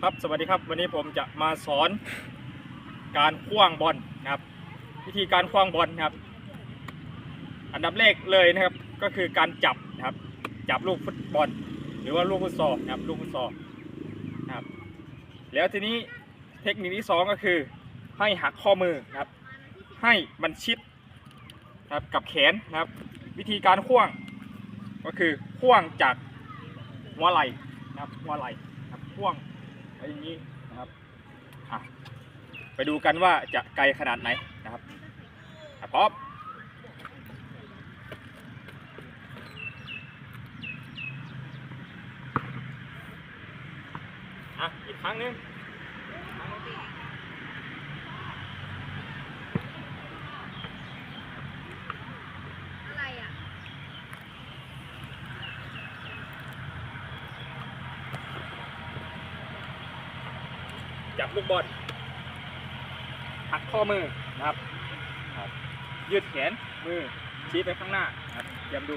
ครับสวัสดีครับ วันนี้ผมจะมาสอนการคว้างบอลนะครับ วิธีการคว้างบอลนะครับ อันดับแรกเลยนะครับ ก็คือการจับนะครับ จับลูกฟุตบอล หรือว่าลูกฟุตซอลนะครับลูกฟุตซอลนะครับ แล้วทีนี้เทคนิคที่สองก็คือ ให้หักข้อมือนะครับ ให้มันชิดนะครับกับแขนนะครับ วิธีการคว้างก็คือคว้างจาก หัวไหล่นะครับหัวไหล่นะครับคว้างไรอย่างนี้นะครับไปดูกันว่าจะไกลขนาดไหนนะครับอะพร้อมอะอีกครั้งหนึง อะไรอะ จับลูกบอลหักข้อมือนะครับ ยืดแขนมือชี้ไปข้างหน้าครับเตรียมดู